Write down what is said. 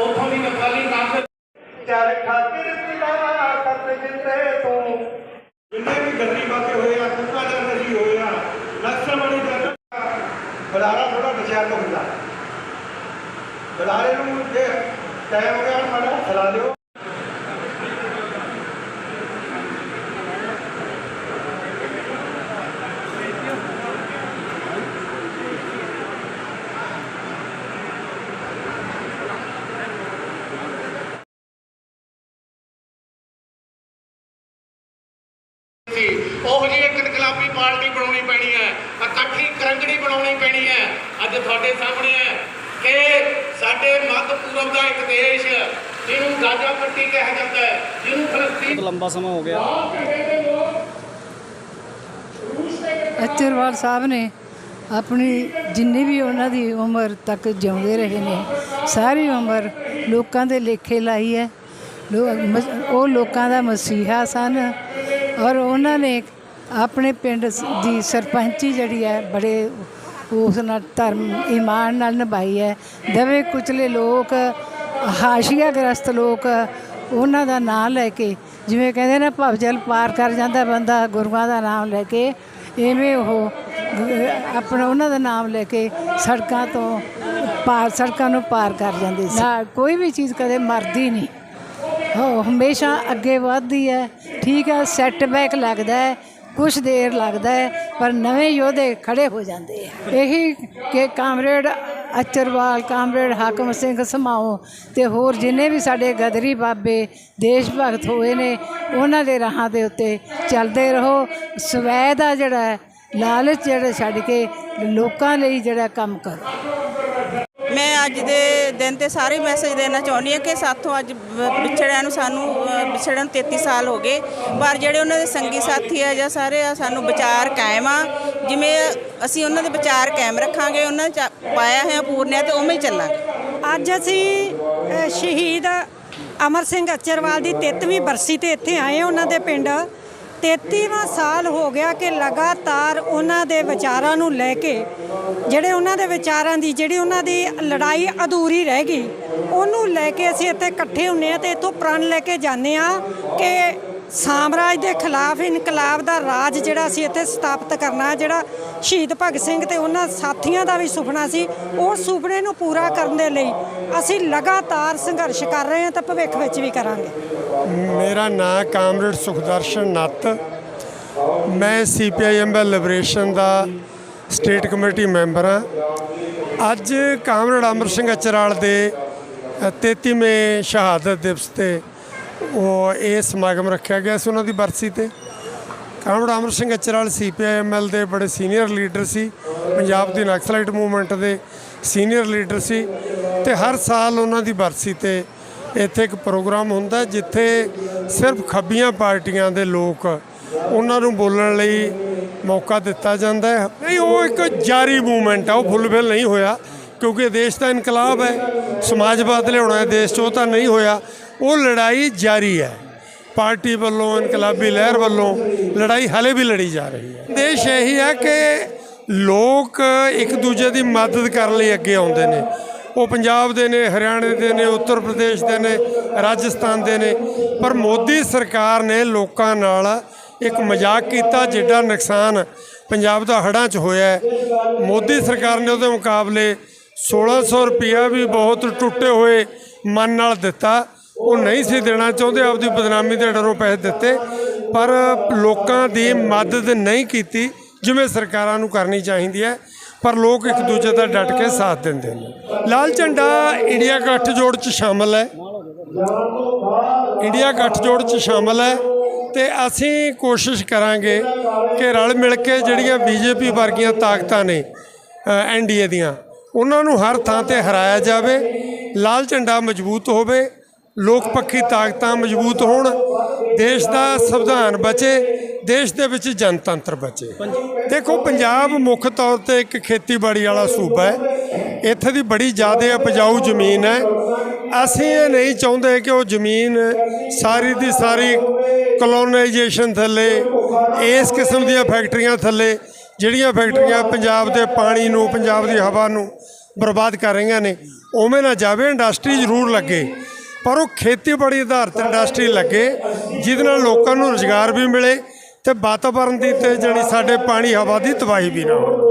ਉਥੋਂ ਦੀ ਅਕਾਲੀ ਕਾਂਗਰਸ ਚਰ ਠਾਕਰ ਪਿਲਾ ਸਤ ਜਿੰਦੇ ਤੋਂ। ਜਿੰਨੇ ਵੀ ਗੱਡੀ ਬਾਤੇ ਹੋਏ ਆ ਕੁੱਤਾ ਜੀ ਹੋਏ ਆ ਨਕਸਲਵਾੜੀ ਦਾ ਬਲਾਰਾ ਥੋੜਾ ਨਸ਼ਿਆਰ ਹੁੰਦਾ। ਬਲਾਰੇ ਨੂੰ ਜੇ ਟਾਈਮ ਹੋ ਗਿਆ ਮਾੜਾ ਖਲਾ ਦਿਓ। ਪਾਰਟੀ ਬਣਾਉਣੀ ਪੈਣੀ ਹੈ ਇਕੱਠੀ ਕਰੰਗੜੀ ਬਣਾਉਣੀ ਪੈਣੀ ਹੈ। ਅੱਜ ਤੁਹਾਡੇ ਸਾਹਮਣੇ ਹੈ ਕਿ ਸਾਡੇ ਮੱਧ ਪੂਰਬ ਦਾ ਇੱਕ ਦੇਸ਼ ਜਿਹਨੂੰ ਗਾਜ਼ਾ ਪੱਟੀ ਕਿਹਾ ਜਾਂਦਾ ਹੈ ਜਿਹਨੂੰ ਫਲਸਤੀਨ ਬਹੁਤ ਲੰਬਾ ਸਮਾਂ ਹੋ ਗਿਆ। ਅਚਰਵਾਲ ਸਾਹਿਬ ਨੇ ਆਪਣੀ ਜਿੰਨੀ ਵੀ ਉਹਨਾਂ ਦੀ ਉਮਰ ਤੱਕ ਜਿਉਂਦੇ ਰਹੇ ਨੇ ਸਾਰੀ ਉਮਰ ਲੋਕਾਂ ਦੇ ਲੇਖੇ ਲਾਈ ਹੈ। ਉਹ ਲੋਕਾਂ ਦਾ ਮਸੀਹਾ ਸਨ ਔਰ ਉਹਨਾਂ ਨੇ ਆਪਣੇ ਪਿੰਡ ਸ- ਦੀ ਸਰਪੰਚੀ ਜਿਹੜੀ ਹੈ, ਬੜੇ ਉਸ ਨਾਲ ਧਰਮ, ਇਮਾਨ ਨਾਲ ਨਿਭਾਈ ਹੈ। ਦਵੇ ਕੁਚਲੇ ਲੋਕ ਹਾਸ਼ੀਆ ਗ੍ਰਸਤ ਲੋਕ, ਉਹਨਾਂ ਦਾ ਨਾਮ ਲੈ ਕੇ, ਜਿਵੇਂ ਕਹਿੰਦੇ ਨਾ ਭਵਜਲ ਪਾਰ ਕਰ ਜਾਂਦਾ ਬੰਦਾ, ਗੁਰੂਆਂ ਦਾ ਨਾਮ ਲੈ ਕੇ ਐਵੇਂ ਉਹ, ਆਪਣਾ ਉਹਨਾਂ ਦਾ ਨਾਮ ਲੈ ਕੇ ਸੜਕਾਂ ਤੋਂ ਪਾਰ, ਸੜਕਾਂ ਨੂੰ ਪਾਰ ਕਰ ਜਾਂਦੇ ਸੀ। ਕੋਈ ਵੀ ਚੀਜ਼ ਕਦੇ ਮਰਦੀ ਨਹੀਂ। ਉਹ ਹਮੇਸ਼ਾ ਅੱਗੇ ਵੱਧਦੀ ਹੈ। ਠੀਕ ਹੈ ਸੈਟਬੈਕ ਲੱਗਦਾ ਹੈ। ਕੁਝ ਦੇਰ ਲੱਗਦਾ ਹੈ, ਪਰ ਨਵੇਂ ਯੋਧੇ ਖੜੇ ਹੋ ਜਾਂਦੇ ਆ। ਇਹੀ ਕਿ ਕਾਮਰੇਡ ਅਚਰਵਾਲ, ਕਾਮਰੇਡ ਹਾਕਮ ਸਿੰਘ ਸਮਾਓ ਤੇ ਹੋਰ ਜਿੰਨੇ ਵੀ ਸਾਡੇ ਗਦਰੀ ਬਾਬੇ, ਦੇਸ਼ ਭਗਤ ਹੋਏ ਨੇ, ਉਹਨਾਂ ਦੇ ਰਾਹਾਂ ਦੇ ਉੱਤੇ ਚੱਲਦੇ ਰਹੋ। ਸਵੈ ਦਾ ਜਿਹੜਾ ਲਾਲਚ ਜਿਹੜਾ ਛੱਡ ਕੇ ਲੋਕਾਂ ਲਈ ਜਿਹੜਾ ਕੰਮ ਕਰੋ। ਮੈਂ ਅੱਜ ਦੇ ਦਿਨ ਤੇ ਸਾਰੇ ਮੈਸੇਜ ਦੇਣਾ ਚਾਹੁੰਦੀ ਹਾਂ ਕਿ ਸਾਥੋਂ ਅੱਜ ਬ- ਵਿਛੜਿਆਂ ਨੂੰ ਸਾਨੂੰ ਅ, ਵਿਛੜਨ 33 ਸਾਲ ਹੋ ਗਏ। ਪਰ ਜਿਹੜੇ ਉਹਨਾਂ ਦੇ ਸੰਗੀ ਸਾਥੀ ਆ ਜਾਂ ਸਾਰੇ ਆ ਸਾਨੂੰ ਵਿਚਾਰ ਕਾਇਮ ਆ। ਜਿਵੇਂ ਅਸੀਂ ਉਹਨਾਂ ਦੇ ਵਿਚਾਰ ਕਾਇਮ ਰੱਖਾਂਗੇ ਉਹਨਾਂ ਚ ਪਾਇਆ ਹੈ ਪੂਰਨਿਆ ਤੇ ਉਵੇਂ ਹੀ ਚੱਲਾਂਗੇ। ਅੱਜ ਅਸੀਂ ਅ, ਸ਼ਹੀਦ ਅਮਰ ਸਿੰਘ ਅਚਰਵਾਲ ਦੀ 33ਵੀਂ ਬਰਸੀ ਤੇ ਇੱਥੇ ਆਏ ਹਾਂ ਉਹਨਾਂ ਦੇ ਪਿੰਡ। 33ਵਾਂ ਸਾਲ ਹੋ ਗਿਆ ਕਿ ਲਗਾਤਾਰ ਉਹਨਾਂ ਦੇ ਵਿਚਾਰਾਂ ਨੂੰ ਲੈ ਕੇ, ਜਿਹੜੇ ਉਹਨਾਂ ਦੇ ਵਿਚਾਰਾਂ ਦੀ, ਜਿਹੜੀ ਉਹਨਾਂ ਦੀ ਲੜਾਈ ਅਧੂਰੀ ਰਹਿ ਗਈ, ਉਹਨੂੰ ਲੈ ਕੇ ਅਸੀਂ ਇੱਥੇ ਇਕੱਠੇ ਹੁੰਨੇ ਆ ਤੇ ਇੱਥੋਂ ਪ੍ਰਣ ਲੈ ਕੇ ਜਾਂਦੇ ਆ ਕਿ ਸਾਮਰਾਜ ਦੇ ਖਿਲਾਫ, ਇਨਕਲਾਬ ਦਾ ਰਾਜ ਜਿਹੜਾ ਅਸੀਂ ਇੱਥੇ ਸਥਾਪਿਤ ਕਰਨਾ, ਜਿਹੜਾ ਸ਼ਹੀਦ ਭਗਤ ਸਿੰਘ ਤੇ ਉਹਨਾਂ ਸਾਥੀਆਂ ਦਾ ਵੀ ਸੁਪਨਾ ਸੀ, ਉਹ ਸੁਪਨੇ ਨੂੰ ਪੂਰਾ ਕਰਨ ਦੇ ਲਈ ਅਸੀਂ ਲਗਾਤਾਰ ਸੰਘਰਸ਼ ਕਰ ਰਹੇ ਹਾਂ ਤੇ ਭਵਿੱਖ ਵਿੱਚ ਵੀ ਕਰਾਂਗੇ। ਮੇਰਾ ਨਾਮ ਕਾਮਰੇਡ ਸੁਖਦਰਸ਼ਨ ਨੱਤ। ਮੈਂ ਸੀਪੀਆਈਐਮ ਲਿਬਰੇਸ਼ਨ ਦਾ ਸਟੇਟ ਕਮੇਟੀ ਮੈਂਬਰ ਹਾਂ। ਅੱਜ ਕਾਮਰੇਡ ਅਮਰ ਸਿੰਘ ਅਚਰਾਲ ਦੇ ਅ, 33ਵੇਂ ਸ਼ਹਾਦਤ ਦਿਵਸ ਤੇ ਉਹ ਇਹ ਸਮਾਗਮ ਰੱਖਿਆ ਗਿਆ ਸੀ ਉਹਨਾਂ ਦੀ ਬਰਸੀ ਤੇ। ਕਾਮਰੇਡ ਅਮਰ ਸਿੰਘ ਅਚਰਾਲ ਸੀਪੀਆਈਐਮਐਲ ਦੇ ਬੜੇ ਸੀਨੀਅਰ ਲੀਡਰ ਸੀ। ਪੰਜਾਬ ਦੀ ਨਕਸਲਾਈਟ ਮੂਵਮੈਂਟ ਦੇ ਸੀਨੀਅਰ ਲੀਡਰ ਸੀ ਤੇ ਹਰ ਸਾਲ ਉਹਨਾਂ ਦੀ ਬਰਸੀ ਤੇ ਇੱਥੇ ਇੱਕ ਪ੍ਰੋਗਰਾਮ ਹੁੰਦਾ ਜਿੱਥੇ ਸਿਰਫ ਖੱਬੀਆਂ ਪਾਰਟੀਆਂ ਦੇ ਲੋਕ ਉਹਨਾਂ ਨੂੰ ਬੋਲਣ ਲਈ ਮੌਕਾ ਦਿੱਤਾ ਜਾਂਦਾ ਹੈ। ਨਹੀਂ, ਉਹ ਇੱਕ ਜਾਰੀ ਮੂਵਮੈਂਟ ਆ, ਉਹ ਫੁੱਲਫਿਲ ਨਹੀਂ ਹੋਇਆ ਕਿਉਂਕਿ ਦੇਸ਼ ਦਾ ਇਨਕਲਾਬ ਹੈ ਸਮਾਜਵਾਦ ਲਿਆਉਣਾ ਹੈ ਦੇਸ਼ 'ਚ, ਉਹ ਤਾਂ ਨਹੀਂ ਹੋਇਆ। ਉਹ ਲੜਾਈ ਜਾਰੀ ਹੈ। ਪਾਰਟੀ ਵੱਲੋਂ, ਇਨਕਲਾਬੀ ਲਹਿਰ ਵੱਲੋਂ ਲੜਾਈ ਹਲੇ ਵੀ ਲੜੀ ਜਾ ਰਹੀ ਹੈ। ਦੇਸ਼ ਇਹੀ ਹੈ ਕਿ ਲੋਕ ਇੱਕ ਦੂਜੇ ਦੀ ਮਦਦ ਕਰਨ ਲਈ ਅੱਗੇ ਆਉਂਦੇ ਨੇ। ਉਹ ਪੰਜਾਬ ਦੇ ਨੇ, ਹਰਿਆਣੇ ਦੇ ਨੇ, ਉੱਤਰ ਪ੍ਰਦੇਸ਼ ਦੇ ਨੇ, ਰਾਜਸਥਾਨ ਦੇ ਨੇ। ਪਰ ਮੋਦੀ ਸਰਕਾਰ ਨੇ ਲੋਕਾਂ ਨਾਲ ਇੱਕ ਮਜ਼ਾਕ ਕੀਤਾ ਜਿੱਡਾ ਨੁਕਸਾਨ ਪੰਜਾਬ ਦਾ ਹੜ੍ਹਾਂ 'ਚ ਹੋਇਆ ਮੋਦੀ ਸਰਕਾਰ ਨੇ ਉਹਦੇ ਮੁਕਾਬਲੇ 1600 ਰੁਪਇਆ ਵੀ ਬਹੁਤ ਟੁੱਟੇ ਹੋਏ ਮਨ ਨਾਲ ਦਿੱਤਾ। ਉਹ ਨਹੀਂ ਸੀ ਦੇਣਾ ਚਾਹੁੰਦੇ, ਆਪਦੀ ਬਦਨਾਮੀ ਦੇ ਡਰੋਂ ਪੈਸੇ ਦਿੱਤੇ। ਪਰ ਲੋਕਾਂ ਦੀ ਮਦਦ ਨਹੀਂ ਕੀਤੀ, ਜਿਵੇਂ ਸਰਕਾਰਾਂ ਨੂੰ ਕਰਨੀ ਚਾਹੀਦੀ ਹੈ। ਪਰ ਲੋਕ ਇੱਕ ਦੂਜੇ ਦਾ ਡਟ ਕੇ ਸਾਥ ਦਿੰਦੇ ਨੇ। ਲਾਲ ਝੰਡਾ ਇੰਡੀਆ ਗੱਠਜੋੜ 'ਚ ਸ਼ਾਮਲ ਹੈ। ਇੰਡੀਆ ਗੱਠਜੋੜ 'ਚ ਸ਼ਾਮਲ ਹੈ ਤੇ ਅਸੀਂ ਕੋਸ਼ਿਸ਼ ਕਰਾਂਗੇ ਕਿ ਰਲ ਮਿਲ ਕੇ ਜਿਹੜੀਆਂ ਬੀਜੇਪੀ ਵਰਗੀਆਂ ਤਾਕਤਾਂ ਨੇ ਐਨਡੀਏ ਦੀਆਂ, ਉਹਨਾਂ ਨੂੰ ਹਰ ਥਾਂ ਤੇ ਹਰਾਇਆ ਜਾਵੇ, ਲਾਲ ਝੰਡਾ ਮਜ਼ਬੂਤ ਹੋਵੇ, ਲੋਕ ਪੱਖੀ ਤਾਕਤਾਂ ਮਜ਼ਬੂਤ ਹੋਣ, ਦੇਸ਼ ਦਾ ਸੰਵਿਧਾਨ ਬਚੇ, ਦੇਸ਼ ਦੇ ਵਿੱਚ ਜਨਤੰਤਰ ਬਚੇ। ਦੇਖੋ, ਪੰਜਾਬ ਮੁੱਖ ਤੌਰ ਤੇ ਇੱਕ ਖੇਤੀਬਾੜੀ ਵਾਲਾ ਸੂਬਾ ਹੈ। ਇੱਥੇ ਦੀ ਬੜੀ ਜ਼ਿਆਦਾ ਉਪਜਾਊ ਜ਼ਮੀਨ ਹੈ। ਅਸੀਂ ਇਹ ਨਹੀਂ ਚਾਹੁੰਦੇ ਕਿ ਉਹ ਜ਼ਮੀਨ ਸਾਰੀ ਦੀ ਸਾਰੀ ਕਲੋਨਾਈਜੇਸ਼ਨ ਥੱਲੇ, ਇਸ ਕਿਸਮ ਦੀਆਂ ਫੈਕਟਰੀਆਂ ਥੱਲੇ, ਜਿਹੜੀਆਂ ਫੈਕਟਰੀਆਂ ਪੰਜਾਬ ਦੇ ਪਾਣੀ ਨੂੰ, ਪੰਜਾਬ ਦੀ ਹਵਾ ਨੂੰ ਬਰਬਾਦ ਕਰ ਰਹੀਆਂ ਨੇ, ਉਵੇਂ ਨਾ ਜਾਵੇ ਇੰਡਸਟਰੀ ਜ਼ਰੂਰ ਲੱਗੇ। ਪਰ ਉਹ ਖੇਤੀਬਾੜੀ ਆਧਾਰਿਤ ਇੰਡਸਟਰੀ ਲੱਗੇ, ਜਿਹਦੇ ਨਾਲ ਲੋਕਾਂ ਨੂੰ ਰੁਜ਼ਗਾਰ ਵੀ ਮਿਲੇ ਤੇ ਵਾਤਾਵਰਨ ਦੀ ਤੇ ਜਾਣੀ ਸਾਡੇ ਪਾਣੀ ਹਵਾ ਦੀ ਤਬਾਹੀ ਵੀ ਨਾ ਹੋਵੇ।